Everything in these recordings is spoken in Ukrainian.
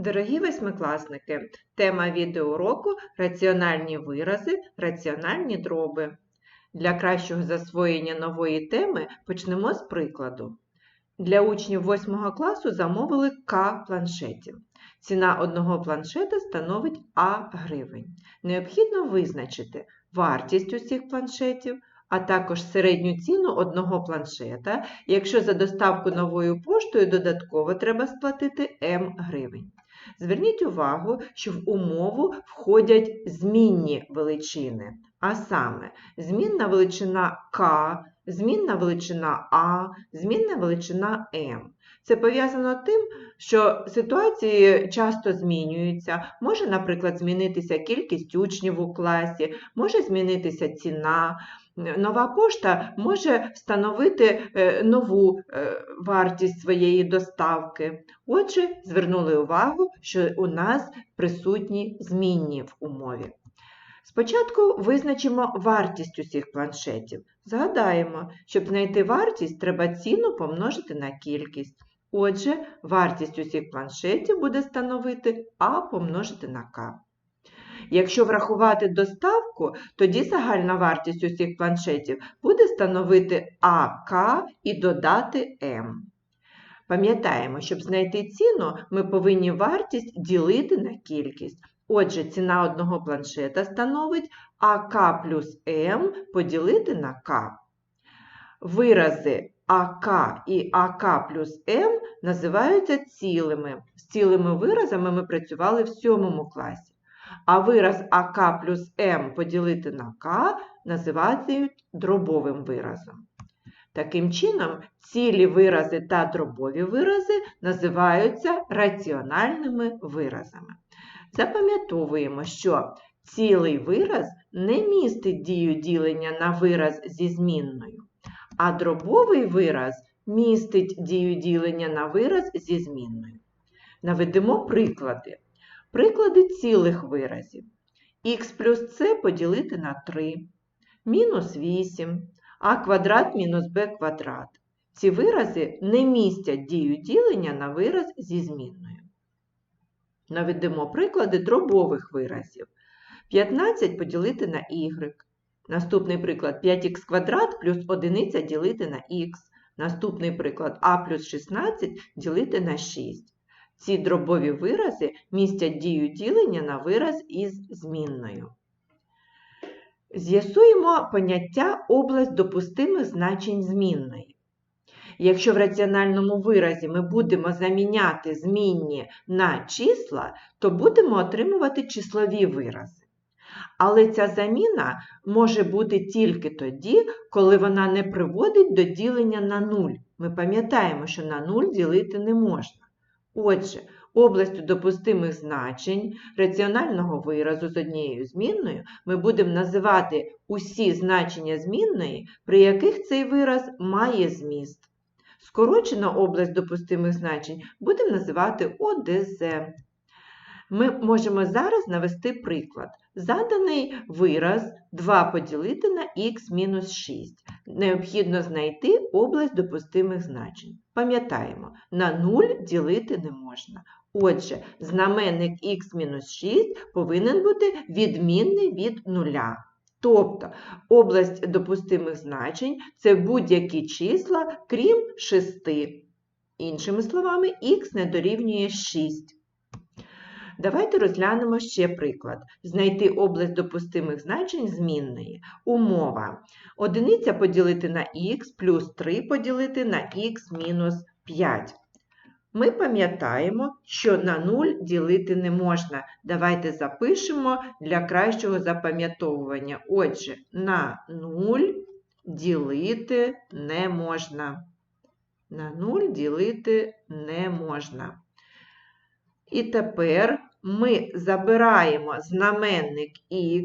Дорогі восьмикласники, тема відеоуроку раціональні вирази, раціональні дроби. Для кращого засвоєння нової теми почнемо з прикладу. Для учнів 8 класу замовили К планшетів. Ціна одного планшета становить А гривень. Необхідно визначити вартість усіх планшетів, а також середню ціну одного планшета, якщо за доставку новою поштою додатково треба сплатити М гривень. Зверніть увагу, що в умову входять змінні величини, а саме змінна величина К, змінна величина А, змінна величина М. Це пов'язано тим, що ситуації часто змінюються. Може, наприклад, змінитися кількість учнів у класі, може змінитися ціна. Нова пошта може встановити е, нову е, вартість своєї доставки. Отже, звернули увагу, що у нас присутні змінні в умові. Спочатку визначимо вартість усіх планшетів. Згадаємо, щоб знайти вартість, треба ціну помножити на кількість. Отже, вартість усіх планшетів буде становити А помножити на К. Якщо врахувати доставку, тоді загальна вартість усіх планшетів буде становити АК і додати М. Пам'ятаємо, щоб знайти ціну, ми повинні вартість ділити на кількість. Отже, ціна одного планшета становить АК плюс М поділити на К. Вирази АК і АК плюс М називаються цілими. З цілими виразами ми працювали в 7 класі. А вираз АК плюс М поділити на К називають дробовим виразом. Таким чином, цілі вирази та дробові вирази називаються раціональними виразами. Запам'ятовуємо, що цілий вираз не містить дію ділення на вираз зі змінною, а дробовий вираз містить дію ділення на вираз зі змінною. Наведемо приклади. Приклади цілих виразів. х плюс c поділити на 3, мінус 8, а квадрат мінус b квадрат. Ці вирази не містять дію ділення на вираз зі змінною. Наведемо приклади дробових виразів. 15 поділити на y. Наступний приклад 5х квадрат плюс 1 ділити на х. Наступний приклад а плюс 16 ділити на 6. Ці дробові вирази містять дію ділення на вираз із змінною. З'ясуємо поняття область допустимих значень змінної. Якщо в раціональному виразі ми будемо заміняти змінні на числа, то будемо отримувати числові вирази. Але ця заміна може бути тільки тоді, коли вона не приводить до ділення на нуль. Ми пам'ятаємо, що на нуль ділити не можна. Отже, областю допустимих значень раціонального виразу з однією змінною ми будемо називати усі значення змінної, при яких цей вираз має зміст. Скорочено область допустимих значень будемо називати ОДЗ. Ми можемо зараз навести приклад. Заданий вираз 2 поділити на х-6. Необхідно знайти область допустимих значень. Пам'ятаємо, на 0 ділити не можна. Отже, знаменник х-6 повинен бути відмінний від нуля. Тобто область допустимих значень це будь-які числа, крім 6. Іншими словами, х не дорівнює 6. Давайте розглянемо ще приклад. Знайти область допустимих значень змінної. Умова. Одиниця поділити на х плюс 3 поділити на х мінус 5. Ми пам'ятаємо, що на 0 ділити не можна. Давайте запишемо для кращого запам'ятовування. Отже, на 0 ділити не можна. На 0 ділити не можна. І тепер ми забираємо знаменник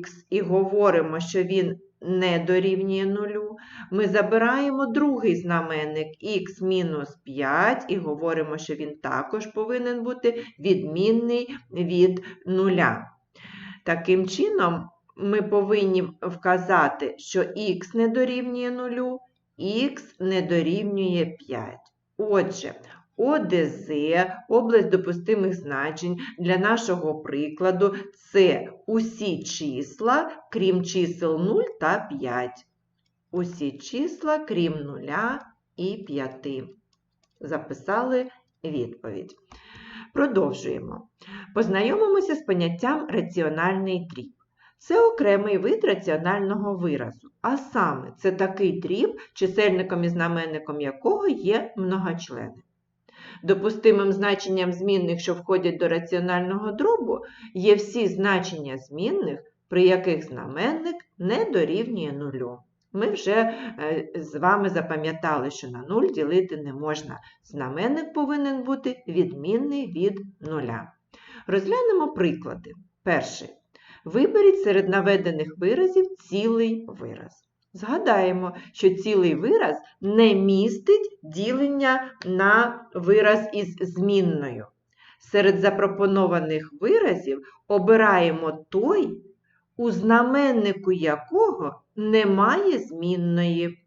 х і говоримо, що він не дорівнює нулю. Ми забираємо другий знаменник х мінус 5 і говоримо, що він також повинен бути відмінний від нуля. Таким чином, ми повинні вказати, що х не дорівнює нулю, х не дорівнює 5. Отже, ОДЗ, область допустимих значень для нашого прикладу це усі числа, крім чисел 0 та 5. Усі числа, крім 0 і 5. Записали відповідь. Продовжуємо. Познайомимося з поняттям раціональний дріб. Це окремий вид раціонального виразу, а саме це такий дріб, чисельником і знаменником якого є многочлени. Допустимим значенням змінних, що входять до раціонального дробу, є всі значення змінних, при яких знаменник не дорівнює нулю. Ми вже е, з вами запам'ятали, що на 0 ділити не можна. Знаменник повинен бути відмінний від нуля. Розглянемо приклади. Перший. Виберіть серед наведених виразів цілий вираз. Згадаємо, що цілий вираз не містить ділення на вираз із змінною. Серед запропонованих виразів обираємо той, у знаменнику якого немає змінної.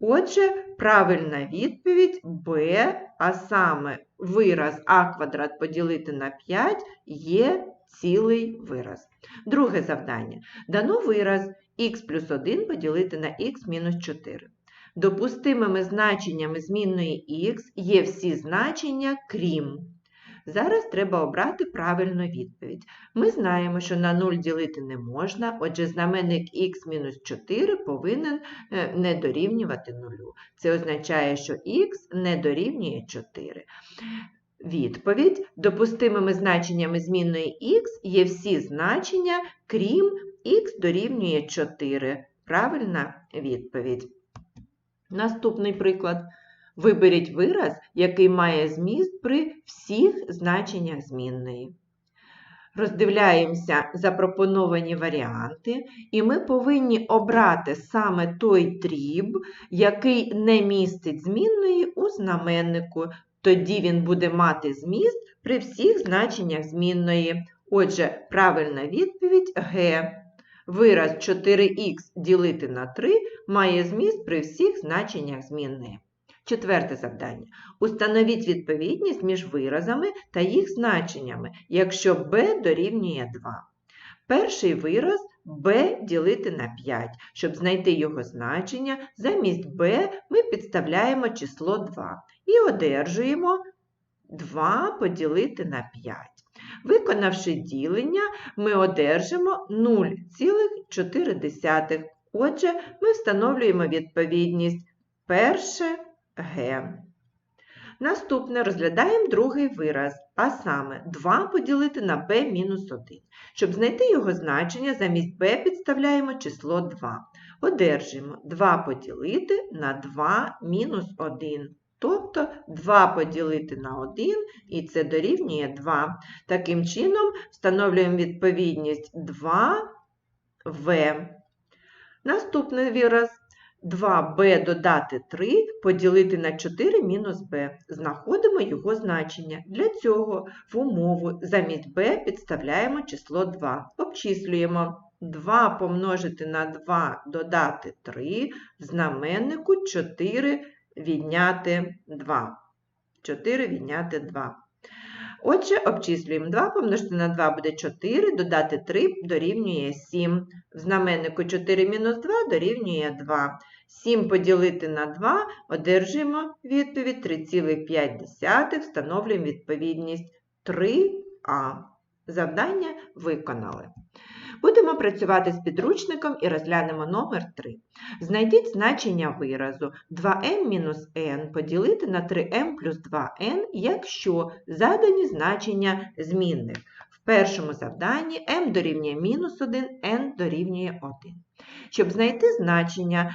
Отже, правильна відповідь Б, а саме вираз а квадрат поділити на 5 є цілий вираз. Друге завдання. Дано вираз х плюс 1 поділити на х мінус 4. Допустимими значеннями змінної х є всі значення крім. Зараз треба обрати правильну відповідь. Ми знаємо, що на 0 ділити не можна, отже, знаменник х-4 повинен е, не дорівнювати 0. Це означає, що х не дорівнює 4. Відповідь допустимими значеннями змінної х є всі значення, крім х дорівнює 4. Правильна відповідь. Наступний приклад. Виберіть вираз, який має зміст при всіх значеннях змінної. Роздивляємося запропоновані варіанти, і ми повинні обрати саме той дріб, який не містить змінної у знаменнику. Тоді він буде мати зміст при всіх значеннях змінної. Отже, правильна відповідь Г. Вираз 4х ділити на 3 має зміст при всіх значеннях змінної. Четверте завдання. Установіть відповідність між виразами та їх значеннями, якщо b дорівнює 2. Перший вираз b ділити на 5. Щоб знайти його значення, замість b ми підставляємо число 2 і одержуємо 2 поділити на 5. Виконавши ділення, ми одержимо 0,4. Отже, ми встановлюємо відповідність перше Г. Наступне розглядаємо другий вираз, а саме 2 поділити на b мінус 1. Щоб знайти його значення, замість b підставляємо число 2. Одержуємо 2 поділити на 2 мінус 1. Тобто 2 поділити на 1, і це дорівнює 2. Таким чином, встановлюємо відповідність 2в. Наступний вираз 2b додати 3 поділити на 4 мінус b. Знаходимо його значення. Для цього в умову замість b підставляємо число 2. Обчислюємо 2 помножити на 2 додати 3, в знаменнику 4 відняти 2. 4 відняти 2. Отже, обчислюємо 2 помножити на 2 буде 4, додати 3 дорівнює 7. В знаменнику 4 мінус 2 дорівнює 2. 7 поділити на 2 одержуємо відповідь 3,5, встановлюємо відповідність 3а. Завдання виконали. Будемо працювати з підручником і розглянемо номер 3. Знайдіть значення виразу 2m-n поділити на 3m плюс 2n, якщо задані значення змінних. В першому завданні m дорівнює мінус 1, n дорівнює 1. Щоб знайти значення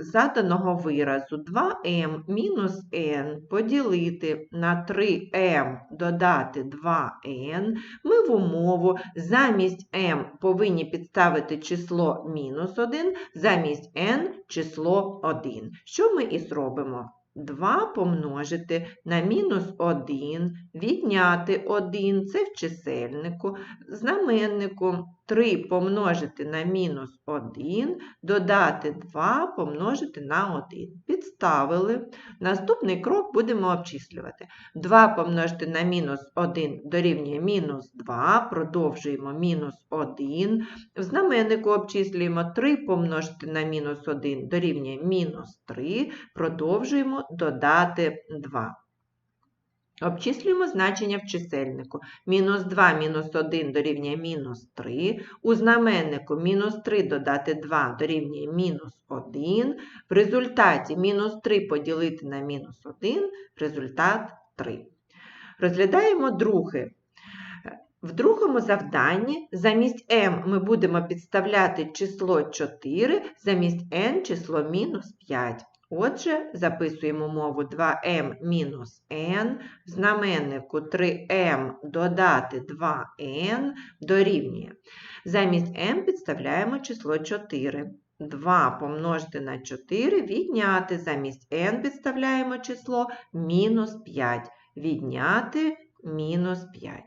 заданого виразу 2m мінус n поділити на 3m додати 2n, ми в умову замість m повинні підставити число мінус 1, замість n число 1. Що ми і зробимо? 2 помножити на мінус 1, відняти 1, це в чисельнику, знаменнику 3 помножити на мінус 1, додати 2 помножити на 1. Підставили. Наступний крок будемо обчислювати. 2 помножити на мінус 1 дорівнює мінус 2, продовжуємо мінус 1. В знаменнику обчислюємо 3 помножити на мінус 1 дорівнює мінус 3, продовжуємо додати 2. Обчислюємо значення в чисельнику. Мінус 2 мінус 1 дорівнює мінус 3. У знаменнику мінус 3 додати 2 дорівнює мінус 1. В результаті мінус 3 поділити на мінус 1, результат 3. Розглядаємо друге. В другому завданні замість m ми будемо підставляти число 4, замість n число мінус 5. Отже, записуємо мову 2m мінус n, в знаменнику 3m додати 2n дорівнює. Замість m підставляємо число 4. 2 помножити на 4 відняти, замість n підставляємо число мінус 5. Відняти мінус 5.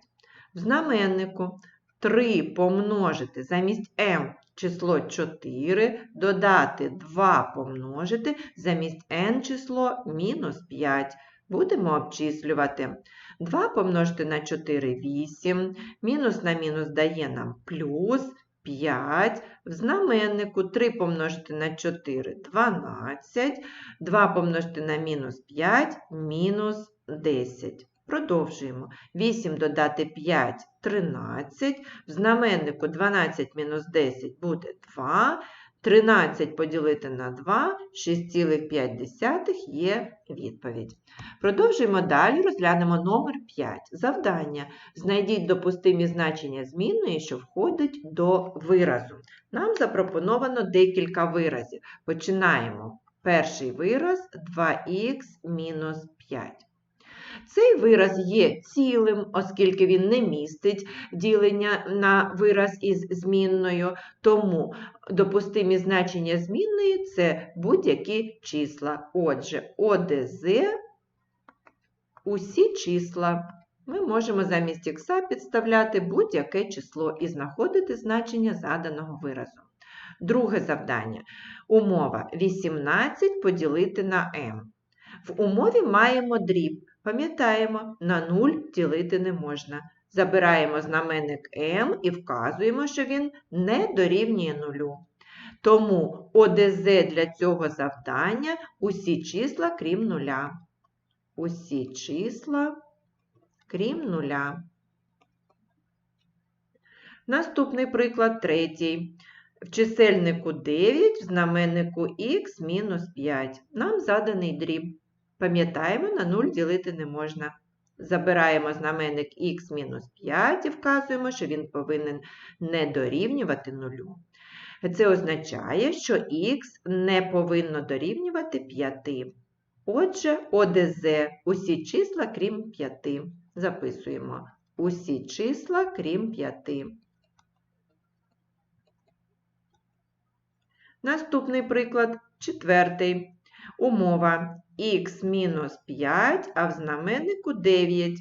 В знаменнику 3 помножити замість m число 4, додати 2 помножити, замість n число мінус 5. Будемо обчислювати. 2 помножити на 4 8, мінус на мінус дає нам плюс 5. В знаменнику 3 помножити на 4 12, 2 помножити на мінус 5 мінус 10. Продовжуємо. 8 додати 5 13. В знаменнику 12 мінус 10 буде 2. 13 поділити на 2, 6,5 є відповідь. Продовжуємо далі, розглянемо номер 5. Завдання. Знайдіть допустимі значення змінної, що входить до виразу. Нам запропоновано декілька виразів. Починаємо. Перший вираз 2х мінус 5. Цей вираз є цілим, оскільки він не містить ділення на вираз із змінною, тому допустимі значення змінної це будь-які числа. Отже, ОДЗ усі числа. Ми можемо замість х підставляти будь-яке число і знаходити значення заданого виразу. Друге завдання. Умова 18 поділити на m. В умові маємо дріб. Пам'ятаємо, на 0 ділити не можна. Забираємо знаменник m і вказуємо, що він не дорівнює нулю. Тому ОДЗ для цього завдання усі числа, крім нуля. Усі числа, крім нуля. Наступний приклад третій. В чисельнику 9, в знаменнику х мінус 5. Нам заданий дріб. Пам'ятаємо, на 0 ділити не можна. Забираємо знаменник х мінус 5 і вказуємо, що він повинен не дорівнювати нулю. Це означає, що х не повинно дорівнювати 5. Отже, ОДЗ усі числа крім 5. Записуємо усі числа крім 5. Наступний приклад четвертий. Умова х мінус 5, а в знаменнику 9.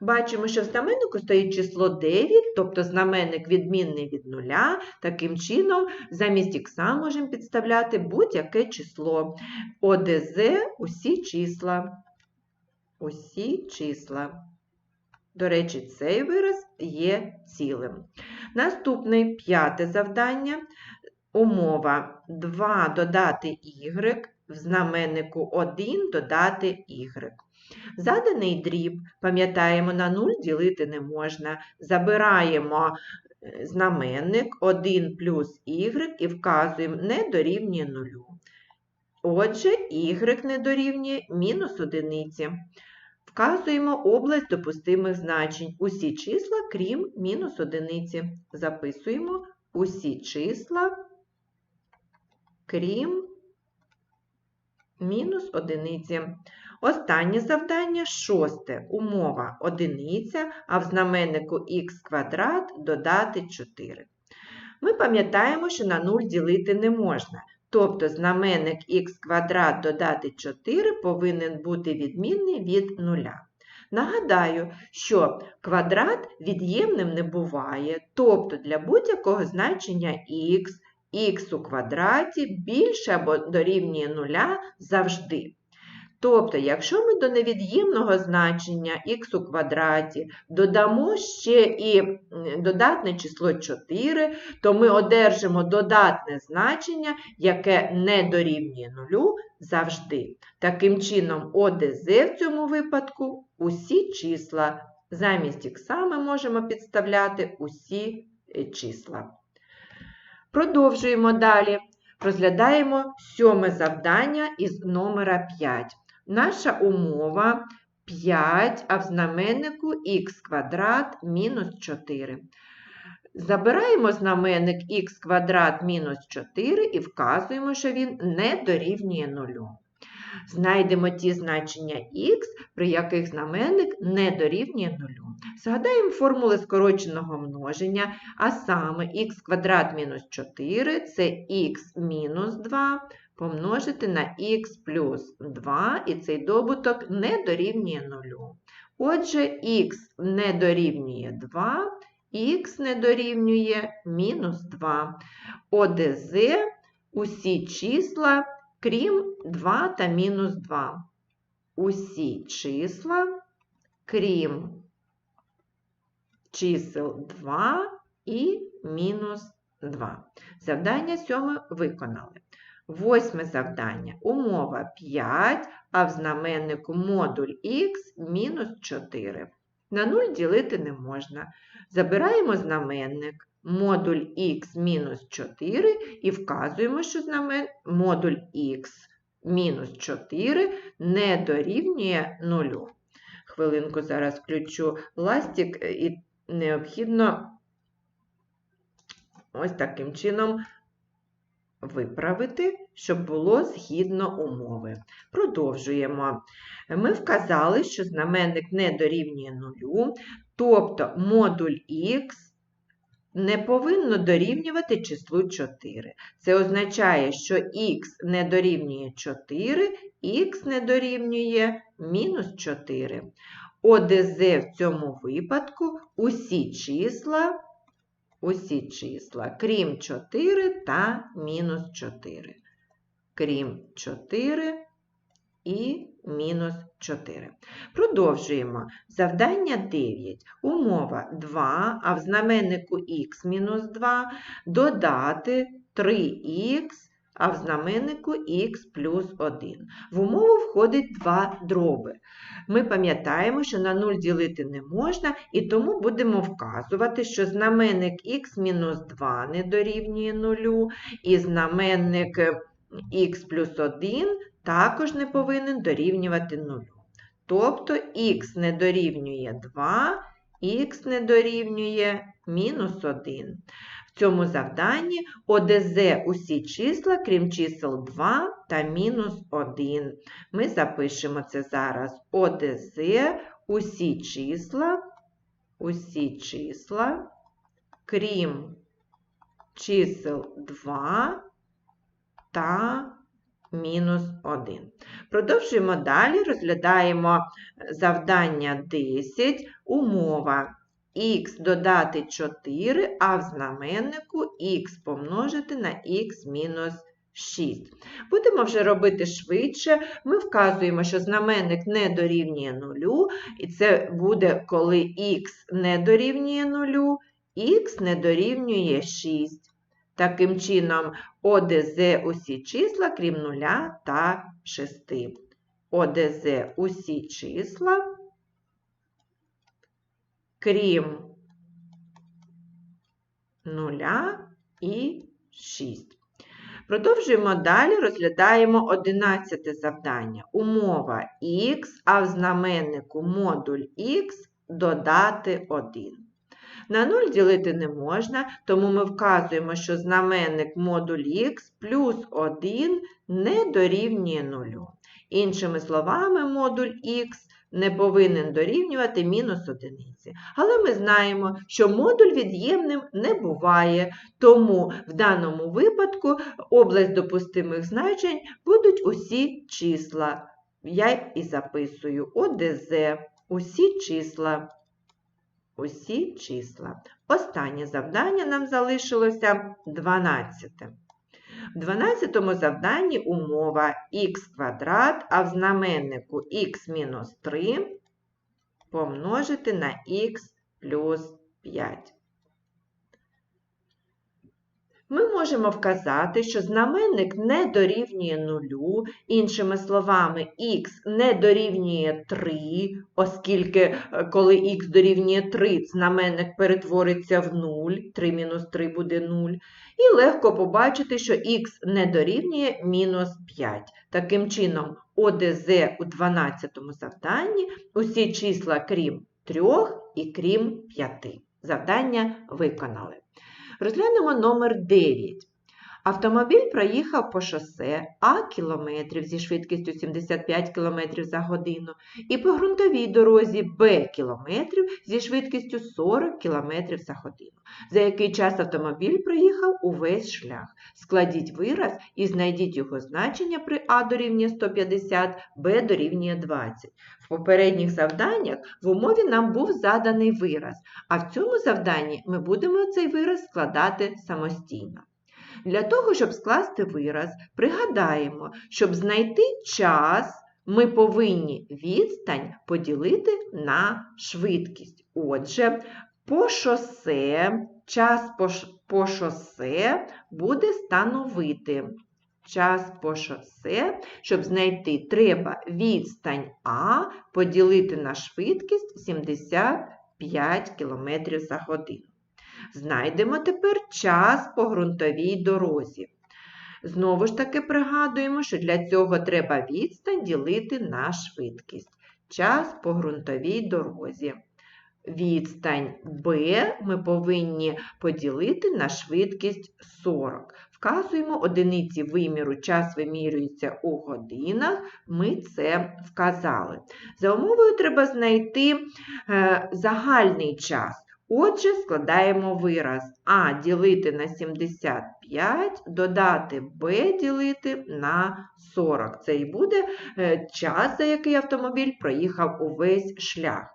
Бачимо, що в знаменнику стоїть число 9, тобто знаменник відмінний від нуля. Таким чином, замість х можемо підставляти будь-яке число. ОДЗ усі числа. Усі числа. До речі, цей вираз є цілим. Наступне п'яте завдання. Умова 2 додати y в знаменнику 1 додати y. Заданий дріб, пам'ятаємо, на 0 ділити не можна. Забираємо е, знаменник 1 плюс y і вказуємо не дорівнює 0. Отже, y не дорівнює мінус одиниці. Вказуємо область допустимих значень. Усі числа, крім мінус одиниці. Записуємо усі числа, крім мінус одиниці. Останнє завдання шосте. Умова одиниця, а в знаменнику х квадрат додати 4. Ми пам'ятаємо, що на 0 ділити не можна. Тобто знаменник х квадрат додати 4 повинен бути відмінний від нуля. Нагадаю, що квадрат від'ємним не буває, тобто для будь-якого значення х, х у квадраті більше або дорівнює нуля завжди. Тобто, якщо ми до невід'ємного значення х у квадраті додамо ще і додатне число 4, то ми одержимо додатне значення, яке не дорівнює нулю завжди. Таким чином, ОДЗ в цьому випадку усі числа. Замість х ми можемо підставляти усі е, числа. Продовжуємо далі. Розглядаємо сьоме завдання із номера 5. Наша умова 5, а в знаменнику х квадрат мінус 4. Забираємо знаменник х квадрат мінус 4 і вказуємо, що він не дорівнює нулю. Знайдемо ті значення х, при яких знаменник не дорівнює нулю. Згадаємо формули скороченого множення, а саме х квадрат мінус 4 це х мінус 2 помножити на х плюс 2, і цей добуток не дорівнює нулю. Отже, х не дорівнює 2, х не дорівнює мінус 2. ОДЗ усі числа, крім 2 та мінус 2. Усі числа, крім чисел 2 і мінус 2. Завдання сьоме виконали. Восьме завдання. Умова 5, а в знаменнику модуль х мінус 4. На 0 ділити не можна. Забираємо знаменник модуль х мінус 4 і вказуємо, що знамен... модуль х мінус 4 не дорівнює 0. Хвилинку зараз включу ластик і необхідно ось таким чином виправити, щоб було згідно умови. Продовжуємо. Ми вказали, що знаменник не дорівнює нулю, тобто модуль х не повинно дорівнювати числу 4. Це означає, що х не дорівнює 4, х не дорівнює мінус 4. ОДЗ в цьому випадку усі числа усі числа, крім 4 та мінус 4. Крім 4 і мінус 4. Продовжуємо. Завдання 9. Умова 2, а в знаменнику х мінус 2 додати 3х а в знаменнику х плюс 1. В умову входить два дроби. Ми пам'ятаємо, що на 0 ділити не можна, і тому будемо вказувати, що знаменник х-2 не дорівнює 0, і знаменник х плюс 1 також не повинен дорівнювати 0. Тобто х не дорівнює 2, х не дорівнює мінус 1. В цьому завданні ОДЗ усі числа, крім чисел 2 та мінус 1. Ми запишемо це зараз. ОДЗ усі числа, усі числа, крім чисел 2 та мінус 1. Продовжуємо далі, розглядаємо завдання 10, умова х додати 4, а в знаменнику х помножити на х мінус 6. Будемо вже робити швидше. Ми вказуємо, що знаменник не дорівнює 0, і це буде, коли х не дорівнює 0, х не дорівнює 6. Таким чином, ОДЗ усі числа, крім 0 та 6. ОДЗ усі числа крім 0 і 6. Продовжуємо далі, розглядаємо 11 завдання. Умова х, а в знаменнику модуль х додати 1. На 0 ділити не можна, тому ми вказуємо, що знаменник модуль х плюс 1 не дорівнює 0. Іншими словами, модуль х не повинен дорівнювати мінус одиниці. Але ми знаємо, що модуль від'ємним не буває, тому в даному випадку область допустимих значень будуть усі числа. Я і записую ОДЗ, усі числа. Усі числа. Останнє завдання нам залишилося 12. В 12 завданні умова х квадрат, а в знаменнику х мінус 3 помножити на х плюс 5. Ми можемо вказати, що знаменник не дорівнює нулю, іншими словами, х не дорівнює 3, оскільки е, коли х дорівнює 3, знаменник перетвориться в 0, 3 мінус 3 буде 0. І легко побачити, що х не дорівнює мінус 5. Таким чином, ОДЗ у 12 завданні усі числа крім 3 і крім 5. Завдання виконали. Розглянемо номер 9. Автомобіль проїхав по шосе А кілометрів зі швидкістю 75 км за годину і по ґрунтовій дорозі Б кілометрів зі швидкістю 40 км за годину. За який час автомобіль проїхав увесь шлях. Складіть вираз і знайдіть його значення при А дорівнює 150, Б дорівнює 20. В попередніх завданнях в умові нам був заданий вираз, а в цьому завданні ми будемо цей вираз складати самостійно. Для того, щоб скласти вираз, пригадаємо, щоб знайти час, ми повинні відстань поділити на швидкість. Отже, по шосе, час по, по шосе буде становити. Час по шосе, щоб знайти, треба відстань А поділити на швидкість 75 км за годину. Знайдемо тепер час по ґрунтовій дорозі. Знову ж таки пригадуємо, що для цього треба відстань ділити на швидкість. Час по ґрунтовій дорозі. Відстань b ми повинні поділити на швидкість 40. Вказуємо одиниці виміру, час вимірюється у годинах, ми це вказали. За умовою треба знайти е, загальний час. Отже, складаємо вираз. А ділити на 75, додати Б ділити на 40. Це і буде е, час, за який автомобіль проїхав увесь шлях.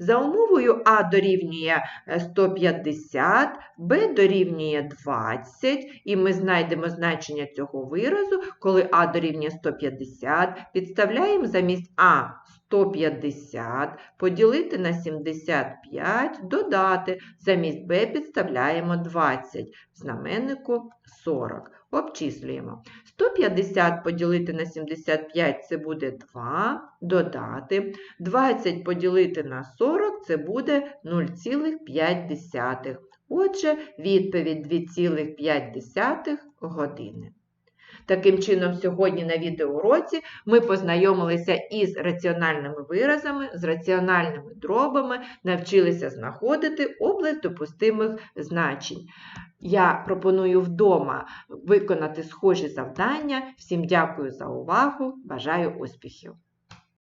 За умовою А дорівнює е, 150, Б дорівнює 20, і ми знайдемо значення цього виразу, коли А дорівнює 150, підставляємо замість А 150, поділити на 75, додати, замість Б підставляємо 20, в знаменнику 40. Обчислюємо. 150 поділити на 75 це буде 2, додати. 20 поділити на 40 це буде 0,5. Отже, відповідь 2,5 години. Таким чином, сьогодні на відеоуроці ми познайомилися із раціональними виразами, з раціональними дробами, навчилися знаходити область допустимих значень. Я пропоную вдома виконати схожі завдання. Всім дякую за увагу, бажаю успіхів!